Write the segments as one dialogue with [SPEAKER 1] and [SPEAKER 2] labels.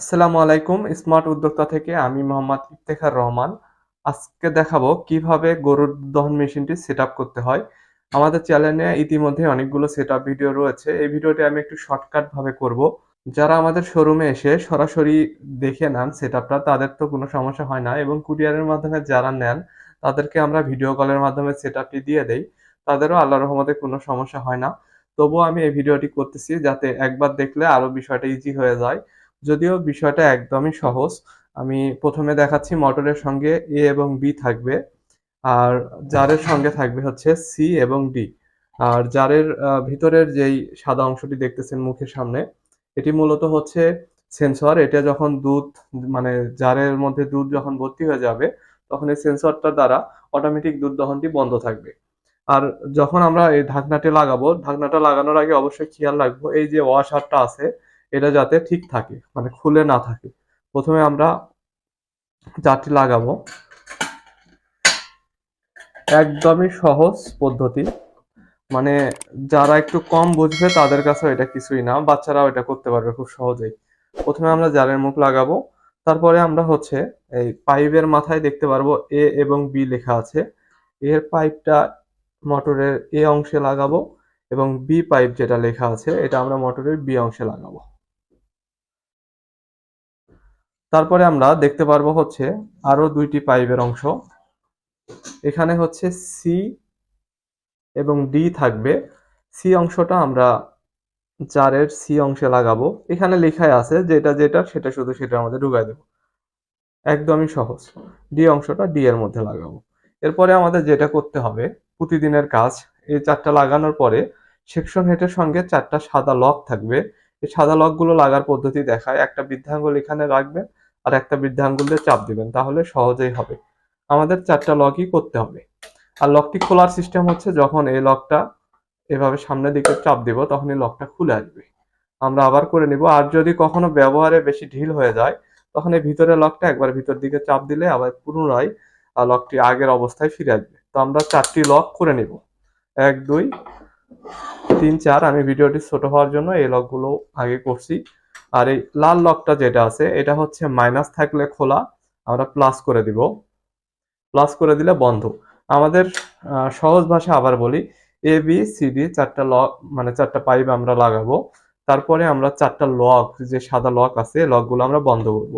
[SPEAKER 1] আসসালামু আলাইকুম, স্মার্ট উদ্যোক্তা থেকে আমি মোহাম্মদ ইফতেখার রহমান। আজকে দেখাবো কীভাবে গরুর দহন মেশিনটি সেট করতে হয়। আমাদের চ্যানেলে ইতিমধ্যে অনেকগুলো সেট ভিডিও রয়েছে। এই ভিডিওটি আমি একটু শর্টকাট ভাবে করব। যারা আমাদের শোরুমে এসে সরাসরি দেখে নেন সেট তাদের তো কোনো সমস্যা হয় না এবং কুরিয়ারের মাধ্যমে যারা নেন, তাদেরকে আমরা ভিডিও কলের মাধ্যমে সেট দিয়ে দেই। তাদেরও আল্লাহ রহমতে কোনো সমস্যা হয় না। তবুও আমি এই ভিডিওটি করতেছি যাতে একবার দেখলে আরও বিষয়টা ইজি হয়ে যায়। যদিও বিষয়টা একদমই সহজ। আমি প্রথমে দেখাচ্ছি মটরের সঙ্গে এ এবং বি থাকবে। আর জারের সঙ্গে থাকবে হচ্ছে সি এবং ডি আর জারের ভিতরের যেই সাদা অংশটি দেখতেছেন মুখের সামনে, এটি মূলত হচ্ছে সেন্সর। এটা যখন দুধ মানে জারের মধ্যে দুধ যখন ভর্তি হয়ে যাবে, তখন এই সেন্সরটার দ্বারা অটোমেটিক দুধ দহনটি বন্ধ থাকবে। আর যখন আমরা এই ঢাকনাটি লাগাবো, ঢাকনাটা লাগানোর আগে অবশ্যই খেয়াল রাখব, এই যে ওয়াশারটা আছে এটা যাতে ঠিক থাকে মানে খুলে না থাকে। প্রথমে আমরা জারটি লাগাবো। একদমই সহজ পদ্ধতি। মানে যারা একটু কম বুঝবে, তাদের কাছে এটা কিছুই না। বাচ্চারাও এটা করতে পারবে খুব সহজেই। প্রথমে আমরা জারের মুখ লাগাবো। তারপরে আমরা হচ্ছে এই পাইপের মাথায় দেখতে পারব এ এবং বি লেখা আছে। এর পাইপটা মোটরের এ অংশে লাগাবো এবং বি পাইপ যেটা লেখা আছে, এটা আমরা মোটরের বি অংশে লাগাবো। তারপরে আমরা দেখতে পারব হচ্ছে আরও দুইটি পাইপের অংশ। এখানে হচ্ছে সি এবং ডি থাকবে। সি অংশটা আমরা জারের সি অংশে লাগাবো। এখানে লেখাই আছে যেটা যেটা, সেটা শুধু সেটা আমাদের ঢুকাই দেবো। একদমই সহজ। ডি অংশটা ডি এর মধ্যে লাগাবো। এরপরে আমাদের যেটা করতে হবে প্রতিদিনের কাজ, এই চারটা লাগানোর পরে সেকশন হেডের সঙ্গে চারটা সাদা লক থাকবে। এই সাদা লকগুলো লাগার পদ্ধতি দেখায়। একটা বৃদ্ধাঙ্গুল এখানে রাখবেন আর একটা বৃদ্ধাঙ্গুল দিয়ে চাপ দিবেন, তাহলে সহজেই হবে। আমাদের চারটা লকই করতে হবে। আর লকটি খোলার সিস্টেম হচ্ছে যখন এই লকটা এভাবে সামনের দিকে চাপ দিব, তখন এই লকটা খুলে আসবে। আমরা আবার করে নিব, আর যদি কখনো ব্যবহারে বেশি ঢিল হয়ে যায়, তখন এই ভিতরের লকটা একবার ভিতর দিকে চাপ দিলে আবার পুনরায় লকটি আগের অবস্থায় ফিরে আসবে। তো আমরা চারটি লক করে নিব। এক, দুই, তিন, চার, আমি ভিডিওটি ছোট হওয়ার জন্য এই লকগুলো আগে করছি। আর এই লাল লকটা যেটা আছে, এটা হচ্ছে মাইনাস থাকলে খোলা, আমরা প্লাস করে দিব। প্লাস করে দিলে বন্ধ। আমাদের সহজ ভাষা আবার বলি এ বি সি ডি চারটা লক মানে চারটা পাইপ আমরা লাগাবো। তারপরে আমরা চারটা লক যে সাদা লক আছে লকগুলো আমরা বন্ধ করব।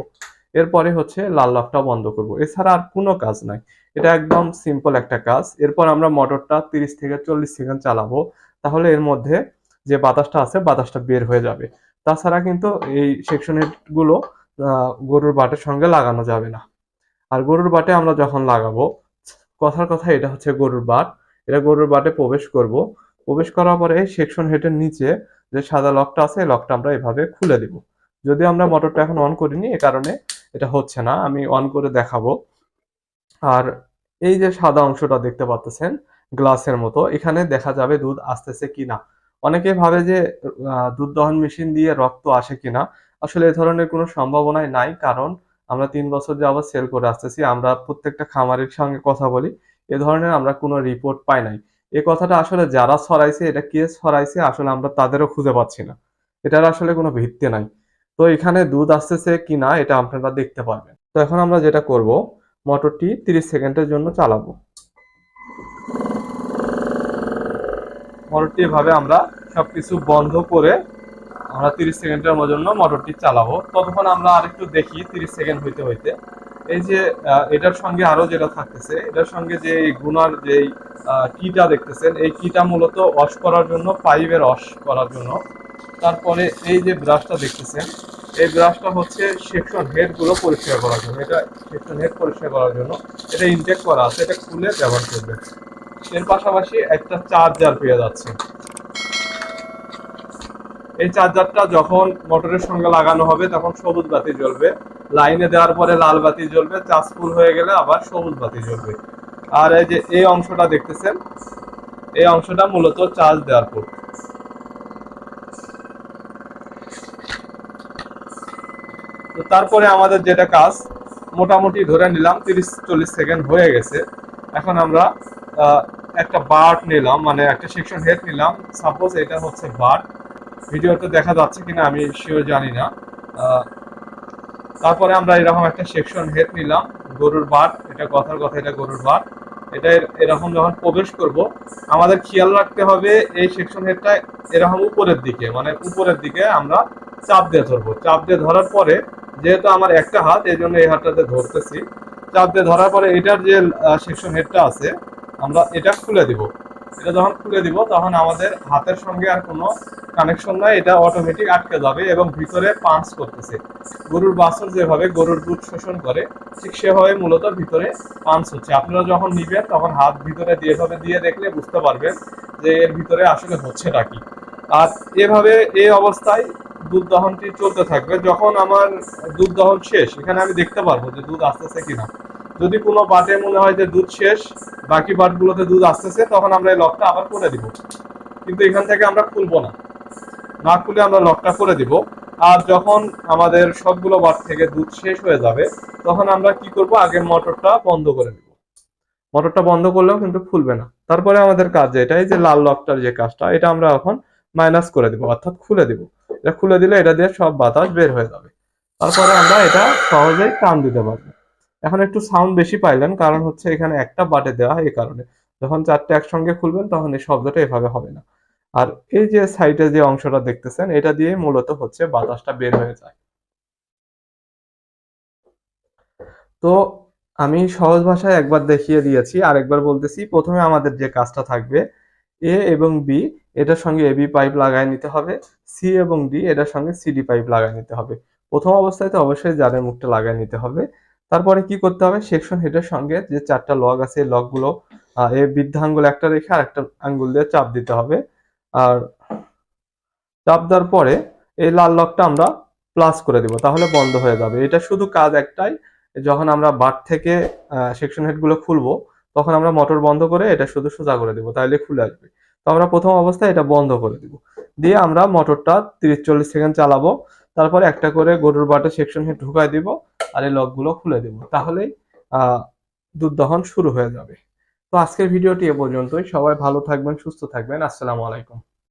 [SPEAKER 1] এরপরে হচ্ছে লাল লকটা বন্ধ করব। এছাড়া আর কোনো কাজ নাই। এটা একদম সিম্পল একটা কাজ। এরপর আমরা মোটরটা তিরিশ থেকে চল্লিশ সেকেন্ড চালাবো। তাহলে এর মধ্যে যে বাতাসটা আছে, বাতাসটা বের হয়ে যাবে। তাছাড়া কিন্তু এই সেকশন হেডগুলো গরুর বাটের সঙ্গে লাগানো যাবে না। আর গরুর বাটে আমরা যখন লাগাবো, কথার কথা এটা হচ্ছে গরুর বাট। এটা গরুর বাটে প্রবেশ করব। প্রবেশ করার পরে সেকশন হেডের নিচে যে সাদা লকটা আছে লকটা আমরা এভাবে খুলে দিব। যদি আমরা মোটরটা এখন অন করিনি, এ কারণে এটা হচ্ছে না। আমি অন করে দেখাবো। আর এই যে সাদা অংশটা দেখতে পাচ্ছেন গ্লাসের মতো, এখানে দেখা যাবে দুধ আসতেছে কিনা। অনেকে ভাবে যে দুধ দহন মেশিন দিয়ে রক্ত আসে কিনা। আসলে এ ধরনের কোনো সম্ভাবনাই নাই, কারণ আমরা তিন বছর যাবত সেল করে আসতেছি, আমরা প্রত্যেকটা খামারের সঙ্গে কথা বলি, এ ধরনের আমরা কোনো রিপোর্ট পাই নাই। এ কথাটা আসলে যারা ছড়াইছে, এটা কে ছড়াইছে, আসলে আমরা তাদেরও খুঁজে পাচ্ছি না। এটার আসলে কোনো ভিত্তি নাই। তো এখানে দুধ আসতেছে কিনা, এটা আপনারা দেখতে পারবেন। তো এখন আমরা যেটা করব, মোটরটি তিরিশ সেকেন্ডের জন্য চালাবো। মোটরটি এভাবে আমরা সবকিছু বন্ধ করে আমরা তিরিশ সেকেন্ডের জন্য মোটরটি চালাবো। ততক্ষণ আমরা আরেকটু দেখি তিরিশ সেকেন্ড হইতে হইতে। এই যে এটার সঙ্গে আরও যেটা থাকতেছে, এটার সঙ্গে যে গুনার যে কিটা দেখতেছেন, এই কিটা মূলত ওয়াশ করার জন্য পাইপের ওয়াশ করার জন্য। তারপরে এই যে ব্রাশটা দেখতেছেন, এই ব্রাশটা হচ্ছে সেকশন হেডগুলো পরিষ্কার করার জন্য। এটা সেকশন হেড পরিষ্কার করার জন্য। এটা ইনটেক করা আছে, এটা খুলে ব্যবহার করবে এর পাশাপাশি একটা চার্জার পেয়ে যাচ্ছে। এই চার্জারটা যখন মোটরের সঙ্গে লাগানো হবে, তখন সবুজ বাতি জ্বলবে। লাইনে দেওয়ার পরে লাল বাতি জ্বলবে চার্জ ফুল হয়ে গেলে আবার সবুজ বাতি জ্বলবে। আর এই যে, এই অংশটা দেখতেছেন, এই অংশটা মূলত চার্জ দেওয়ার পর তো তারপরে আমাদের যেটা কাজ, মোটামুটি ধরে নিলাম তিরিশ চল্লিশ সেকেন্ড হয়ে গেছে। এখন আমরা একটা বার্ট নিলাম মানে একটা সেকশন হেড নিলাম। সাপোজ এটা হচ্ছে বার্ট ভিডিওতে দেখা যাচ্ছে কিনা আমি শিওর জানি না। তারপরে আমরা এরকম একটা সেকশন হেড নিলাম, গরুর বাট এটা কথার কথা, এটা গরুর বাট এটা এরকম যখন প্রবেশ করব, আমাদের খেয়াল রাখতে হবে এই সেকশন হেডটা এরকম উপরের দিকে মানে উপরের দিকে আমরা চাপ দিয়ে ধরবো। চাপ দিয়ে ধরার পরে যেহেতু আমার একটা হাত, এই জন্য এই হাতটাতে ধরতেছি। চাপ দিয়ে ধরার পরে এটার যে সেকশন হেডটা আছে আমরা এটা খুলে দিব। এটা যখন খুলে দিব, তখন আমাদের হাতের সঙ্গে আর কোনো কানেকশন নাই, এটা অটোমেটিক আটকে যাবে এবং ভিতরে পাঞ্চ করতেছে। গরুর বাছর যেভাবে গরুর দুধ শোষণ করে, ঠিক সেভাবে মূলত ভিতরে পাঞ্চ হচ্ছে। আপনারা যখন নিবেন, তখন হাত ভিতরে দিয়ে দিয়ে দেখলে বুঝতে পারবেন যে এর ভিতরে আসলে হচ্ছেটা কি। আর এভাবে এই অবস্থায় দুধ দহনটি চলতে থাকবে। যখন আমার দুধ দহন শেষ, এখানে আমি দেখতে পারব যে দুধ আসতেছে কিনা। যদি কোনো বাটে মনে হয় যে দুধ শেষ, বাকি বাটগুলোতে দুধ আসতেছে, তখন আমরা এই লকটা আবার করে দিব। কিন্তু এখান থেকে আমরা খুলবো না। না খুলে আমরা লকটা করে দিব। আর যখন আমাদের সবগুলো বাট থেকে দুধ শেষ হয়ে যাবে, তখন আমরা কি করব? আগে মোটরটা বন্ধ করে দিব। মোটরটা বন্ধ করলেও কিন্তু খুলবে না। তারপরে আমাদের কাজ এটাই যে লাল লকটার যে কাজটা, এটা আমরা এখন মাইনাস করে দিব, অর্থাৎ খুলে দিব। এটা খুলে দিলে এটা দিয়ে সব বাতাস বের হয়ে যাবে। তারপরে আমরা এটা সহজেই টান দিতে পারব। এখন একটু সাউন্ড বেশি পাইলেন, কারণ হচ্ছে এখানে একটা বাটে দেওয়া হয় এই কারণে। যখন চারটে একসঙ্গে খুলবেন, তখন এই শব্দটা এভাবে হবে না। আর এই যে সাইডে যে অংশটা দেখতেছেন, এটা দিয়ে মূলত হচ্ছে বাতাসটা বের হয়ে যায়। তো আমি সহজ ভাষায় একবার দেখিয়ে দিয়েছি আর একবার বলতেছি, প্রথমে আমাদের যে কাজটা থাকবে, এ এবং বি, এটার সঙ্গে এবি পাইপ লাগাই নিতে হবে, সি এবং ডি, এটার সঙ্গে সিডি পাইপ লাগাই নিতে হবে। প্রথম অবস্থায় তো অবশ্যই জারের মুখটা লাগাই নিতে হবে তারপরে কি করতে হবে? সেকশন হেডের সঙ্গে যে চারটা লগ আছে লগগুলো এই বৃদ্ধ আঙ্গুল একটা রেখে আর একটা আঙ্গুল দিয়ে চাপ দিতে হবে। আর চাপ দেওয়ার পরে এই লাল লকটা আমরা প্লাস করে দিব, তাহলে বন্ধ হয়ে যাবে। এটা শুধু কাজ একটাই, যখন আমরা বাট থেকে সেকশন হেডগুলো খুলবো, তখন আমরা মোটর বন্ধ করে এটা শুধু সোজা করে দিব, তাহলে খুলে আসবে। তো আমরা প্রথম অবস্থায় এটা বন্ধ করে দিব। দিয়ে আমরা মোটরটা তিরিশ চল্লিশ সেকেন্ড চালাবো, তারপরে একটা করে গরুর বাটে সেকশন হেড ঢুকাই দিব আর এই লকগুলো খুলে দেব। তাহলেই দুধ দহন শুরু হয়ে যাবে। তো আজকের ভিডিওটি এ পর্যন্তই। সবাই ভালো থাকবেন, সুস্থ থাকবেন। আসসালামু আলাইকুম।